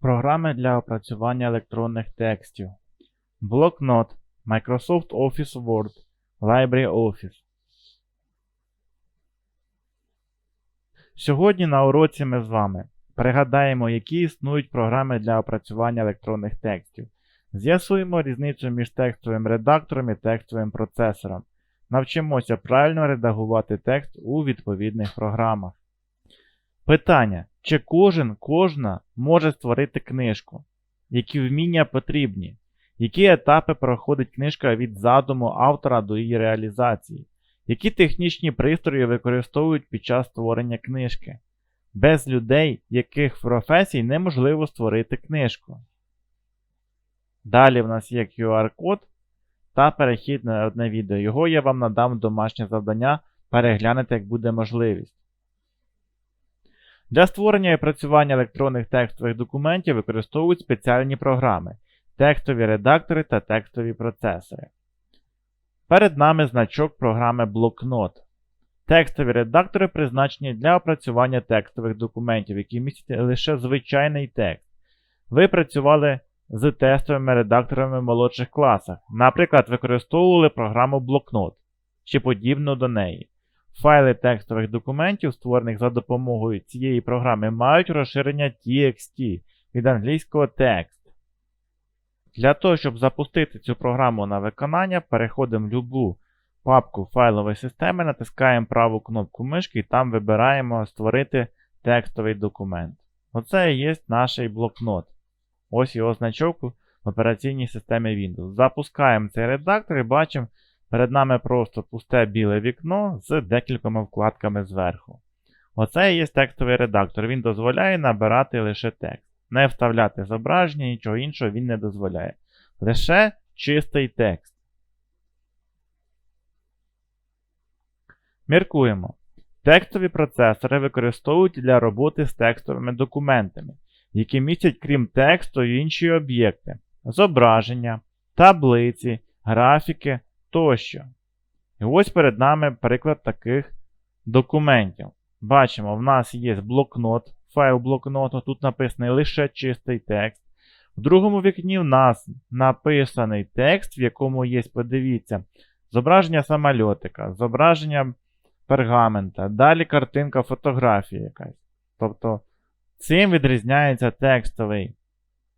Програми для опрацювання електронних текстів. Блокнот Microsoft Office Word LibreOffice. Сьогодні на уроці ми з вами пригадаємо, які існують програми для опрацювання електронних текстів. З'ясуємо різницю між текстовим редактором і текстовим процесором. Навчимося правильно редагувати текст у відповідних програмах. Питання: чи кожен, кожна може створити книжку? Які вміння потрібні? Які етапи проходить книжка від задуму автора до її реалізації? Які технічні пристрої використовують під час створення книжки? Без людей, яких професій неможливо створити книжку. Далі в нас є QR-код та перехід на одне відео. Його я вам надам домашнє завдання переглянути, як буде можливість. Для створення і працювання електронних текстових документів використовують спеціальні програми, текстові редактори та текстові процесори. Перед нами значок програми Блокнот. Текстові редактори призначені для опрацювання текстових документів, які містять лише звичайний текст. Ви працювали з тестовими редакторами в молодших класах, наприклад, використовували програму Блокнот чи подібну до неї. Файли текстових документів, створених за допомогою цієї програми, мають розширення TXT від англійського текст. Для того, щоб запустити цю програму на виконання, переходимо в любу папку файлової системи, натискаємо праву кнопку мишки і там вибираємо Створити текстовий документ. Оце і є наш блокнот. Ось його значок в операційній системі Windows. Запускаємо цей редактор і бачимо. Перед нами просто пусте біле вікно з декількома вкладками зверху. Оце і є текстовий редактор. Він дозволяє набирати лише текст. Не вставляти зображення, нічого іншого він не дозволяє. Лише чистий текст. Міркуємо. Текстові процесори використовують для роботи з текстовими документами, які містять крім тексту інші об'єкти, зображення, таблиці, графіки тощо. І ось перед нами приклад таких документів. Бачимо, в нас є блокнот, файл блокноту, тут написаний лише чистий текст. В другому вікні в нас написаний текст, в якому є, подивіться, зображення самольотика, зображення пергамента, далі картинка фотографії якась. Тобто, цим відрізняється текстовий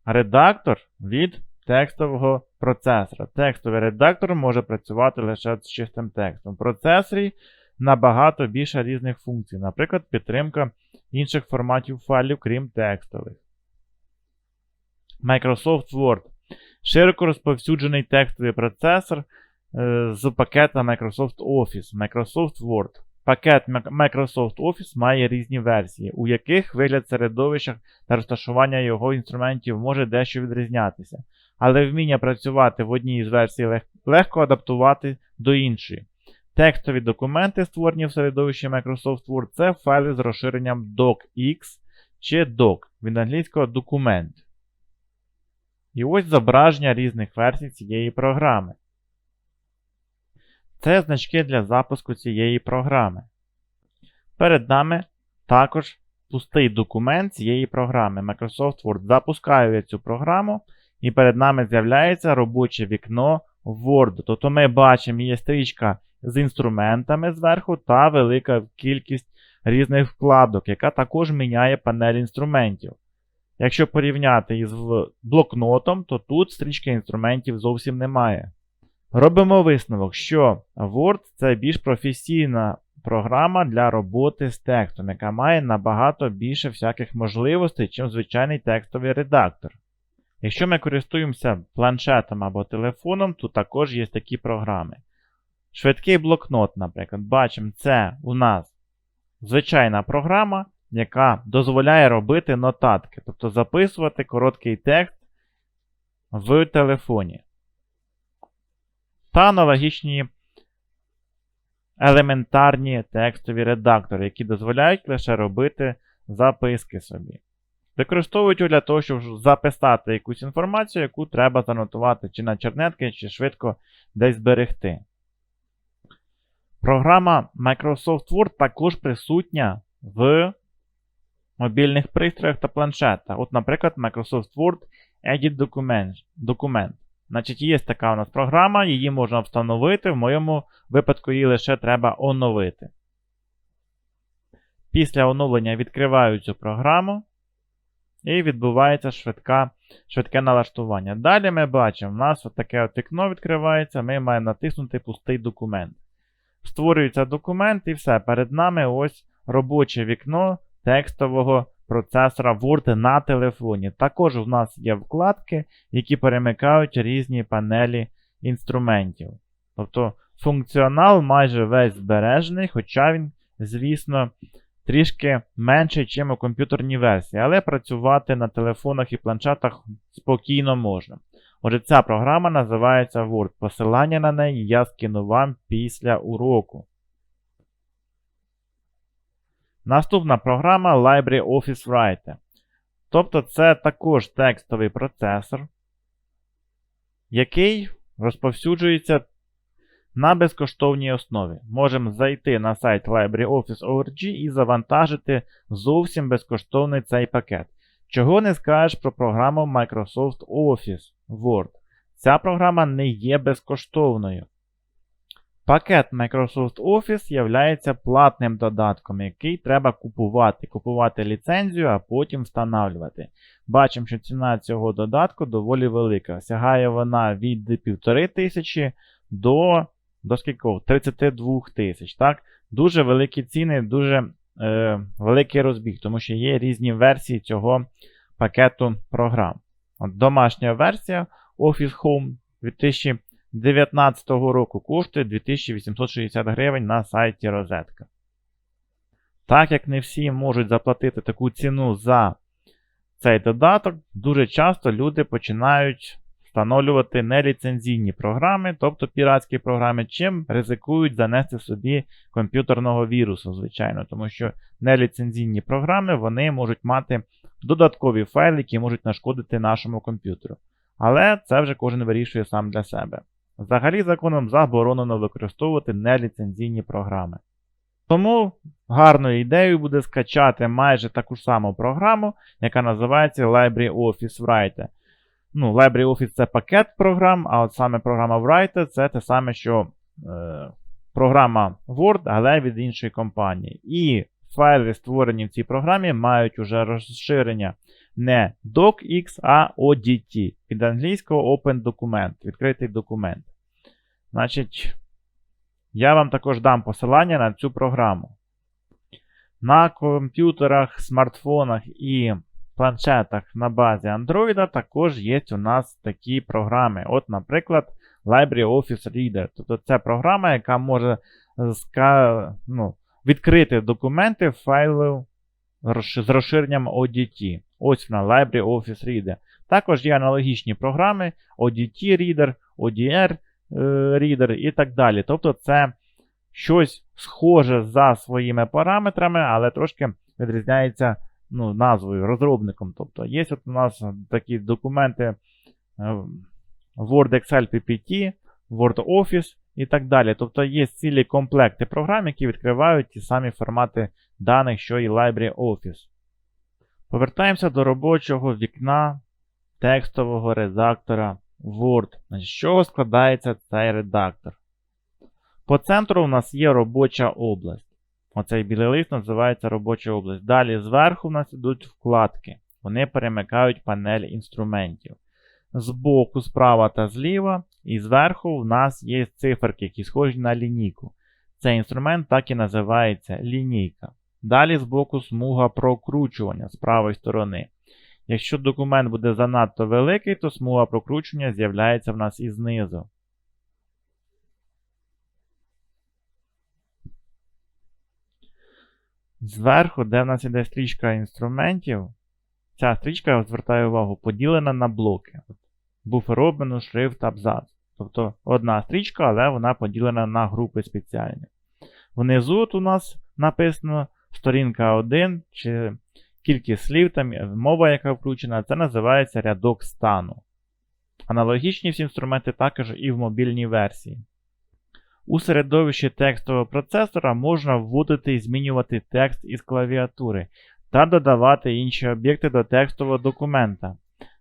редактор від текстового процесора. Текстовий редактор може працювати лише з чистим текстом. В процесорі набагато більше різних функцій, наприклад, підтримка інших форматів файлів, крім текстових. Microsoft Word. Широко розповсюджений текстовий процесор е, з пакета Microsoft Office. Microsoft Word. Пакет Microsoft Office має різні версії, у яких вигляд середовища та розташування його інструментів може дещо відрізнятися але вміння працювати в одній із версій лег... легко адаптувати до іншої. Текстові документи, створені в середовищі Microsoft Word, це файли з розширенням docx чи doc від англійського документ. І ось зображення різних версій цієї програми. Це значки для запуску цієї програми. Перед нами також пустий документ цієї програми Microsoft Word. Запускаю я цю програму. І перед нами з'являється робоче вікно Word. Тобто ми бачимо, є стрічка з інструментами зверху та велика кількість різних вкладок, яка також міняє панель інструментів. Якщо порівняти із блокнотом, то тут стрічки інструментів зовсім немає. Робимо висновок, що Word це більш професійна програма для роботи з текстом, яка має набагато більше всяких можливостей, ніж звичайний текстовий редактор. Якщо ми користуємося планшетом або телефоном, то також є такі програми. Швидкий блокнот, наприклад, бачимо, це у нас звичайна програма, яка дозволяє робити нотатки, тобто записувати короткий текст в телефоні. Та аналогічні елементарні текстові редактори, які дозволяють лише робити записки собі. Використовують для того, щоб записати якусь інформацію, яку треба занотувати чи на чернетки, чи швидко десь зберегти. Програма Microsoft Word також присутня в мобільних пристроях та планшетах. От, наприклад, Microsoft Word Edit Document. Document. Значить, є така у нас програма, її можна встановити. В моєму випадку її лише треба оновити. Після оновлення відкриваю цю програму. І відбувається швидка, швидке налаштування. Далі ми бачимо, у нас таке от вікно відкривається, ми маємо натиснути пустий документ. Створюється документ і все. Перед нами ось робоче вікно текстового процесора Word на телефоні. Також у нас є вкладки, які перемикають різні панелі інструментів. Тобто функціонал майже весь збережений, хоча він, звісно, трішки менший, ніж у комп'ютерній версії, але працювати на телефонах і планшетах спокійно можна. Отже, ця програма називається Word. Посилання на неї я скину вам після уроку. Наступна програма Library Office Writer. Тобто це також текстовий процесор, який розповсюджується на безкоштовній основі. Можемо зайти на сайт LibraryOffice.org і завантажити зовсім безкоштовний цей пакет. Чого не скажеш про програму Microsoft Office Word. Ця програма не є безкоштовною. Пакет Microsoft Office є платним додатком, який треба купувати. Купувати ліцензію, а потім встановлювати. Бачимо, що ціна цього додатку доволі велика. Сягає вона від 1500 до до скільки? 32 тисяч. Так? Дуже великі ціни, дуже е, великий розбіг, тому що є різні версії цього пакету програм. От Домашня версія Office Home 2019 року коштує 2860 гривень на сайті Розетка. Так як не всі можуть заплатити таку ціну за цей додаток, дуже часто люди починають встановлювати неліцензійні програми, тобто піратські програми, чим ризикують занести собі комп'ютерного вірусу, звичайно, тому що неліцензійні програми вони можуть мати додаткові файли, які можуть нашкодити нашому комп'ютеру. Але це вже кожен вирішує сам для себе. Взагалі, законом заборонено використовувати неліцензійні програми. Тому гарною ідеєю буде скачати майже таку ж саму програму, яка називається Library Office Writer. Ну, LibreOffice це пакет програм, а от саме програма Writer це те саме, що е, програма Word, але від іншої компанії. І файли, створені в цій програмі, мають уже розширення не DocX, а ODT. Від англійського Open Document, відкритий документ. Значить, я вам також дам посилання на цю програму. На комп'ютерах, смартфонах і планшетах на базі Android також є у нас такі програми. От, наприклад, LibreOffice Reader. Тобто це програма, яка може ну, відкрити документи файлів з розширенням ODT. Ось вона LibreOffice Reader. Також є аналогічні програми ODT Reader, ODR е, Reader і так далі. Тобто це щось схоже за своїми параметрами, але трошки відрізняється ну, назвою, розробником. Тобто Є от у нас такі документи е, Word, Excel, PPT, Word Office і так далі. Тобто є цілі комплекти програм, які відкривають ті самі формати даних, що і LibreOffice. Повертаємося до робочого вікна текстового редактора Word. З чого складається цей редактор? По центру у нас є робоча область. Оцей білий лист називається робоча область. Далі зверху у нас йдуть вкладки. Вони перемикають панель інструментів. Збоку, справа та зліва, і зверху в нас є циферки, які схожі на лінійку. Цей інструмент так і називається лінійка. Далі збоку смуга прокручування з правої сторони. Якщо документ буде занадто великий, то смуга прокручування з'являється в нас і знизу. Зверху, де в нас іде стрічка інструментів, ця стрічка, звертаю увагу, поділена на блоки. Буфер обміну, шрифт, абзац. Тобто одна стрічка, але вона поділена на групи спеціальні. Внизу у нас написано сторінка 1 чи кількість слів, там мова, яка включена, це називається рядок стану. Аналогічні всі інструменти також і в мобільній версії. У середовищі текстового процесора можна вводити і змінювати текст із клавіатури. та додавати інші об'єкти до текстового документа,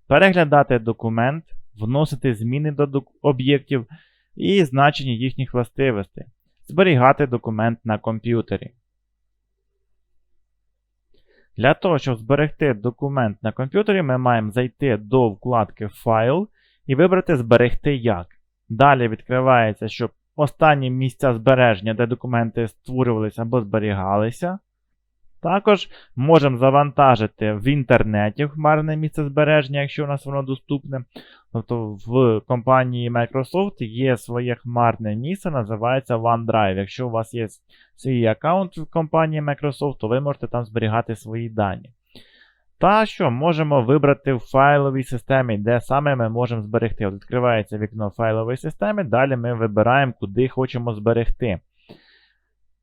переглядати документ, вносити зміни до об'єктів і значення їхніх властивостей, зберігати документ на комп'ютері. Для того, щоб зберегти документ на комп'ютері, ми маємо зайти до вкладки Файл і вибрати Зберегти як. Далі відкривається, щоб останні місця збереження, де документи створювалися або зберігалися. Також можемо завантажити в інтернеті хмарне місце збереження, якщо у нас воно доступне. Тобто в компанії Microsoft є своє хмарне місце, називається OneDrive. Якщо у вас є свій аккаунт в компанії Microsoft, то ви можете там зберігати свої дані. Та що, можемо вибрати в файловій системі, де саме ми можемо зберегти. От відкривається вікно файлової системи, далі ми вибираємо, куди хочемо зберегти.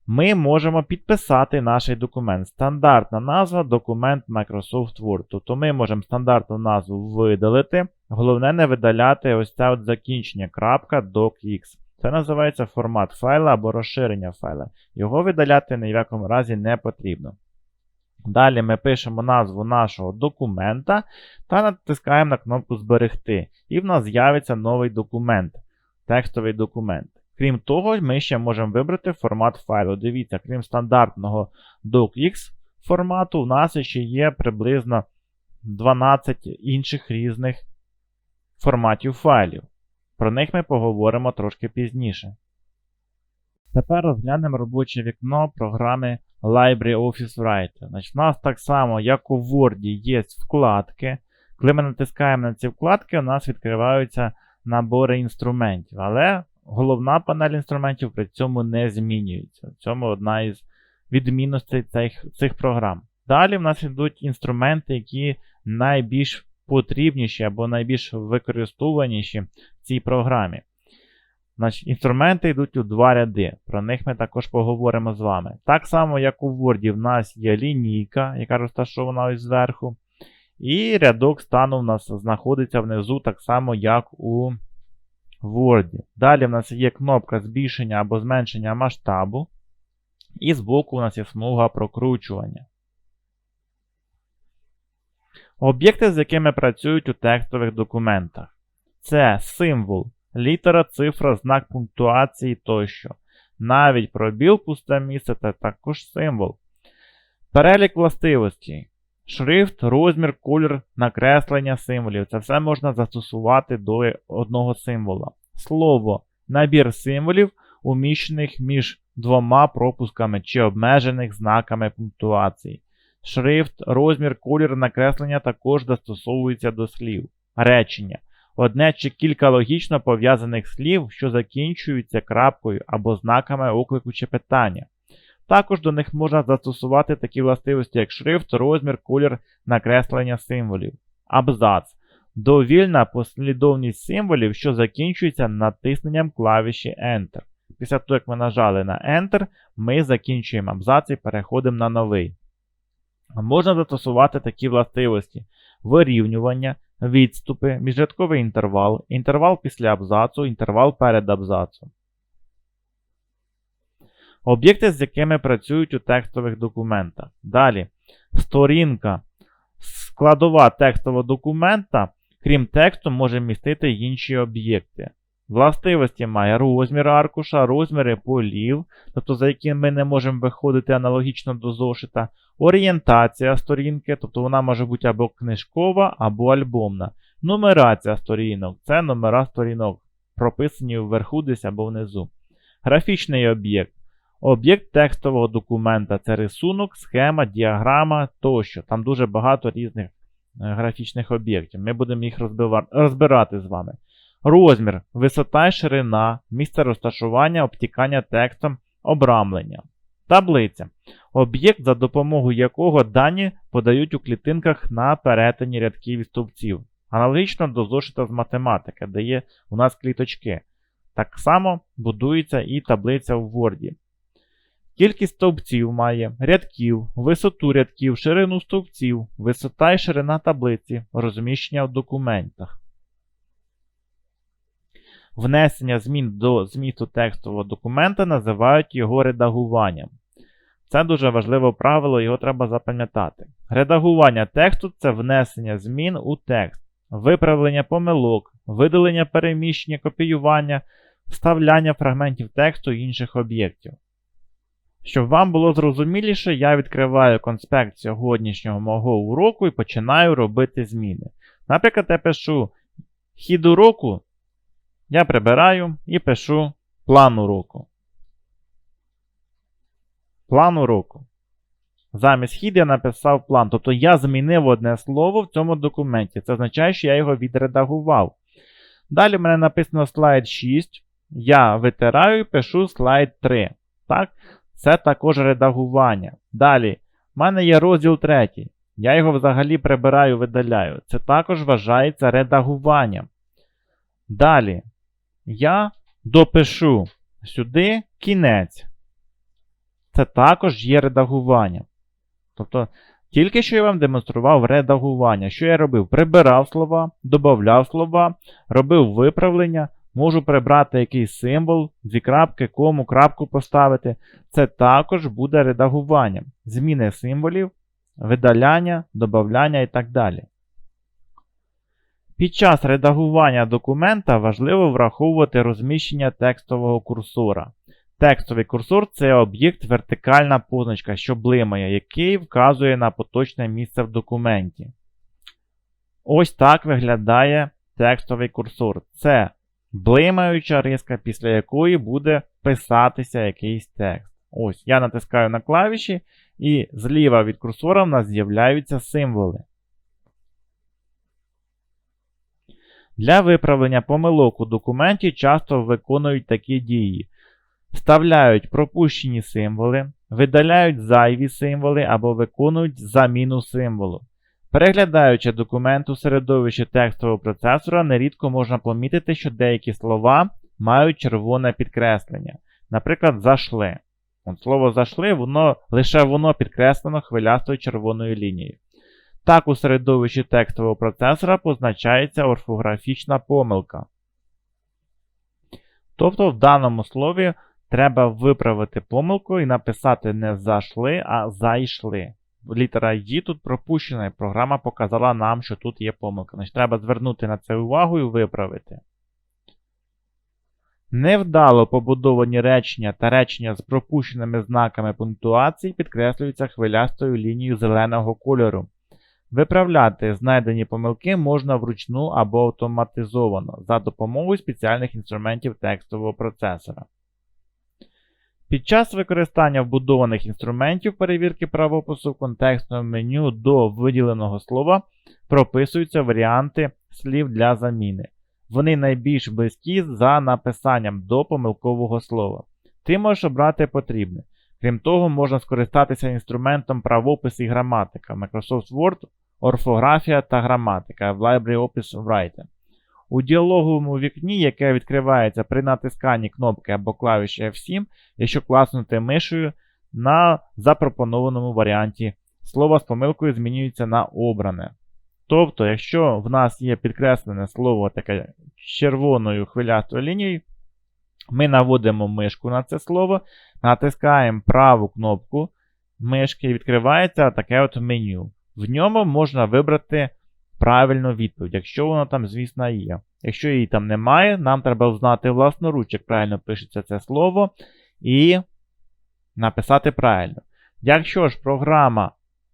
Ми можемо підписати наш документ. Стандартна назва документ Microsoft Word. Тобто ми можемо стандартну назву видалити. Головне не видаляти ось це от закінчення .docx. Це називається формат файла або розширення файла. Його видаляти ні в якому разі не потрібно. Далі ми пишемо назву нашого документа та натискаємо на кнопку Зберегти. І в нас з'явиться новий документ, текстовий документ. Крім того, ми ще можемо вибрати формат файлу. Дивіться, крім стандартного docx формату, у нас ще є приблизно 12 інших різних форматів файлів. Про них ми поговоримо трошки пізніше. Тепер розглянемо робоче вікно програми LibreOffice Writer. Значить, У нас так само, як у Word, є вкладки. Коли ми натискаємо на ці вкладки, у нас відкриваються набори інструментів. Але головна панель інструментів при цьому не змінюється. В цьому одна із відмінностей цих, цих програм. Далі в нас йдуть інструменти, які найбільш потрібніші або найбільш використовуваніші в цій програмі. Значить, Інструменти йдуть у два ряди. Про них ми також поговоримо з вами. Так само, як у Word, в нас є лінійка, яка розташована ось зверху. І рядок стану в нас знаходиться внизу, так само, як у Word. Далі в нас є кнопка збільшення або зменшення масштабу. І збоку у нас є смуга прокручування. Об'єкти, з якими працюють у текстових документах. Це символ, літера, цифра, знак пунктуації тощо. Навіть пробіл, пусте місце це також символ. Перелік властивостей. Шрифт, розмір, колір, накреслення символів. Це все можна застосувати до одного символа. Слово набір символів, уміщених між двома пропусками чи обмежених знаками пунктуації. Шрифт, розмір, колір, накреслення також застосовуються до слів. Речення. Одне чи кілька логічно пов'язаних слів, що закінчуються крапкою або знаками оклику чи питання. Також до них можна застосувати такі властивості, як шрифт, розмір, колір, накреслення символів. Абзац. Довільна послідовність символів, що закінчується натисненням клавіші Enter. Після того, як ми нажали на Enter, ми закінчуємо абзац і переходимо на новий. Можна застосувати такі властивості: вирівнювання, відступи, міжрядковий інтервал, інтервал після абзацу, інтервал перед абзацом. Об'єкти, з якими працюють у текстових документах. Далі. Сторінка. Складова текстового документа, крім тексту, може містити інші об'єкти. Властивості має розмір аркуша, розміри полів, тобто за якими ми не можемо виходити аналогічно до зошита, орієнтація сторінки, тобто вона може бути або книжкова, або альбомна. Нумерація сторінок це номера сторінок, прописані вверху десь або внизу. Графічний об'єкт. Об'єкт текстового документа це рисунок, схема, діаграма тощо. Там дуже багато різних графічних об'єктів. Ми будемо їх розбирати з вами. Розмір, висота і ширина, місце розташування, обтікання текстом, обрамлення. Таблиця. Об'єкт, за допомогою якого дані подають у клітинках на перетині рядків і стовпців. Аналогічно до зошита з математики, де є у нас кліточки. Так само будується і таблиця в Word. Кількість стовпців має рядків, висоту рядків, ширину стовпців, висота і ширина таблиці, розміщення в документах. Внесення змін до змісту текстового документа називають його редагуванням. Це дуже важливе правило, його треба запам'ятати. Редагування тексту це внесення змін у текст, виправлення помилок, видалення переміщення, копіювання, вставляння фрагментів тексту і інших об'єктів. Щоб вам було зрозуміліше, я відкриваю конспект сьогоднішнього мого уроку і починаю робити зміни. Наприклад, я пишу хід уроку, я прибираю і пишу план уроку. План уроку. Замість хід я написав план. Тобто я змінив одне слово в цьому документі. Це означає, що я його відредагував. Далі в мене написано слайд 6. Я витираю і пишу слайд 3. Так? Це також редагування. Далі, в мене є розділ 3. Я його взагалі прибираю, видаляю. Це також вважається редагуванням. Далі, я допишу сюди кінець. Це також є редагування. Тобто, тільки що я вам демонстрував редагування. Що я робив? Прибирав слова, додавав слова, робив виправлення, можу прибрати якийсь символ, дві крапки, кому, крапку поставити. Це також буде редагуванням. Зміни символів, видаляння, додавання і так далі. Під час редагування документа важливо враховувати розміщення текстового курсора. Текстовий курсор це об'єкт вертикальна позначка, що блимає, який вказує на поточне місце в документі. Ось так виглядає текстовий курсор. Це блимаюча риска, після якої буде писатися якийсь текст. Ось, я натискаю на клавіші, і зліва від курсора в нас з'являються символи. Для виправлення помилок у документі часто виконують такі дії. Вставляють пропущені символи, видаляють зайві символи або виконують заміну символу. Переглядаючи документ у середовищі текстового процесора, нерідко можна помітити, що деякі слова мають червоне підкреслення. Наприклад, зашли. От Слово зашли, воно, лише воно підкреслено хвилястою червоною лінією. Так, у середовищі текстового процесора позначається орфографічна помилка. Тобто в даному слові треба виправити помилку і написати не зайшли, а зайшли. Літера «Ї» тут пропущена, і програма показала нам, що тут є помилка. Значить, треба звернути на це увагу і виправити. Невдало побудовані речення та речення з пропущеними знаками пунктуації підкреслюються хвилястою лінією зеленого кольору. Виправляти знайдені помилки можна вручну або автоматизовано за допомогою спеціальних інструментів текстового процесора. Під час використання вбудованих інструментів перевірки правопису в контекстному меню до виділеного слова прописуються варіанти слів для заміни. Вони найбільш близькі за написанням до помилкового слова. Ти можеш обрати потрібне. Крім того, можна скористатися інструментом правопис і граматика Microsoft Word, орфографія та граматика в LibreOffice Writer. У діалоговому вікні, яке відкривається при натисканні кнопки або клавіші F7, якщо класнути мишею на запропонованому варіанті, слово з помилкою змінюється на обране. Тобто, якщо в нас є підкреслене слово таке червоною хвилястою лінією, ми наводимо мишку на це слово, натискаємо праву кнопку мишки відкривається таке от меню. В ньому можна вибрати правильну відповідь, якщо вона там, звісно, є. Якщо її там немає, нам треба знати власноруч, як правильно пишеться це слово, і написати правильно. Якщо ж програма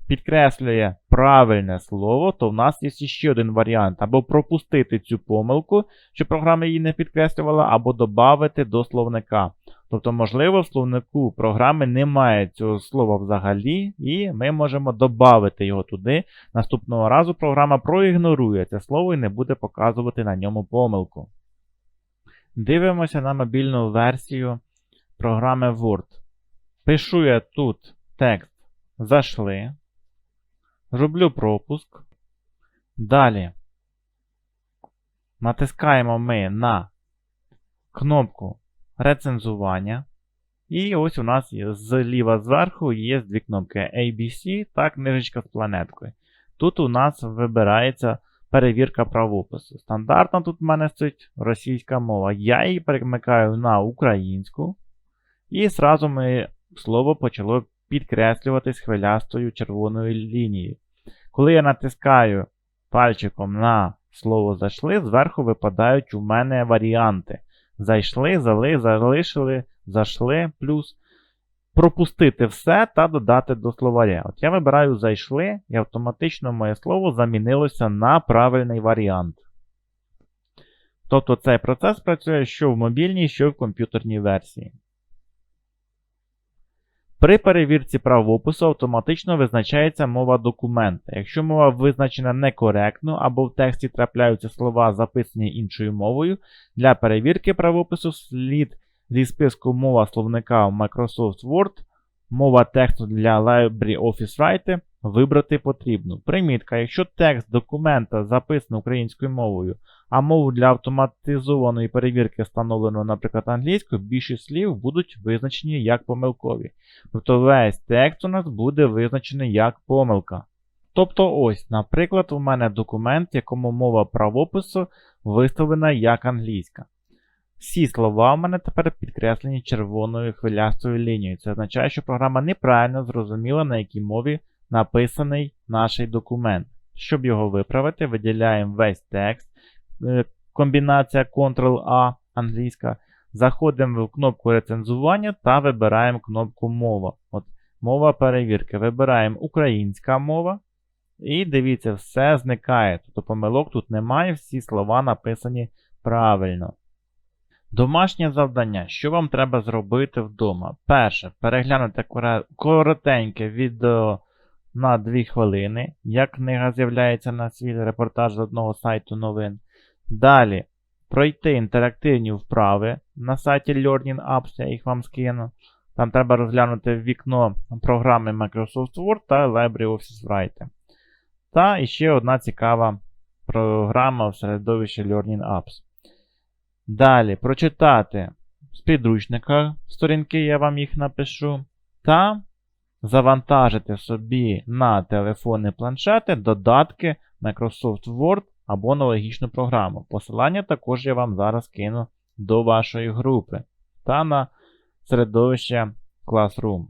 підкреслює правильне слово, то в нас є ще один варіант: або пропустити цю помилку, що програма її не підкреслювала, або додати до словника. Тобто, можливо, в словнику програми немає цього слова взагалі, і ми можемо додати його туди. Наступного разу програма проігнорує це слово і не буде показувати на ньому помилку. Дивимося на мобільну версію програми Word. Пишу я тут текст зайшли. Роблю пропуск. Далі натискаємо ми на кнопку рецензування. І ось у нас зліва зверху є дві кнопки ABC та книжечка з планеткою. Тут у нас вибирається перевірка правопису. Стандартно тут в мене стоїть російська мова. Я її перемикаю на українську. І зразу ми слово почало підкреслюватись хвилястою червоною лінією. Коли я натискаю пальчиком на слово зайшли, зверху випадають у мене варіанти. Зайшли, зали, залишили, зайшли, плюс пропустити все та додати до словаря. От я вибираю зайшли, і автоматично моє слово замінилося на правильний варіант. Тобто цей процес працює що в мобільній, що в комп'ютерній версії. При перевірці правопису автоматично визначається мова документа. Якщо мова визначена некоректно або в тексті трапляються слова, записані іншою мовою, для перевірки правопису слід зі списку мова словника Microsoft Word, мова тексту для LibreOffice Write вибрати потрібну. Примітка, якщо текст документа записаний українською мовою, а мову для автоматизованої перевірки встановлено, наприклад, англійською, більшість слів будуть визначені як помилкові. Тобто весь текст у нас буде визначений як помилка. Тобто ось, наприклад, у мене документ, в якому мова правопису виставлена як англійська. Всі слова у мене тепер підкреслені червоною хвилястою лінією. Це означає, що програма неправильно зрозуміла, на якій мові написаний наш документ. Щоб його виправити, виділяємо весь текст, комбінація Ctrl-A англійська. Заходимо в кнопку рецензування та вибираємо кнопку Мова. От, Мова перевірки. Вибираємо українська мова. І дивіться, все зникає. Тобто помилок тут немає, всі слова написані правильно. Домашнє завдання. Що вам треба зробити вдома? Перше, переглянути коротеньке відео на 2 хвилини, як книга з'являється на світ репортаж з одного сайту новин. Далі пройти інтерактивні вправи на сайті Learning Apps, я їх вам скину. Там треба розглянути вікно програми Microsoft Word та LibreOffice Write. Та іще одна цікава програма в середовищі Learning Apps. Далі прочитати з підручника сторінки, я вам їх напишу. Та завантажити собі на телефони планшети додатки Microsoft Word або аналогічну програму. Посилання також я вам зараз кину до вашої групи та на середовище Classroom.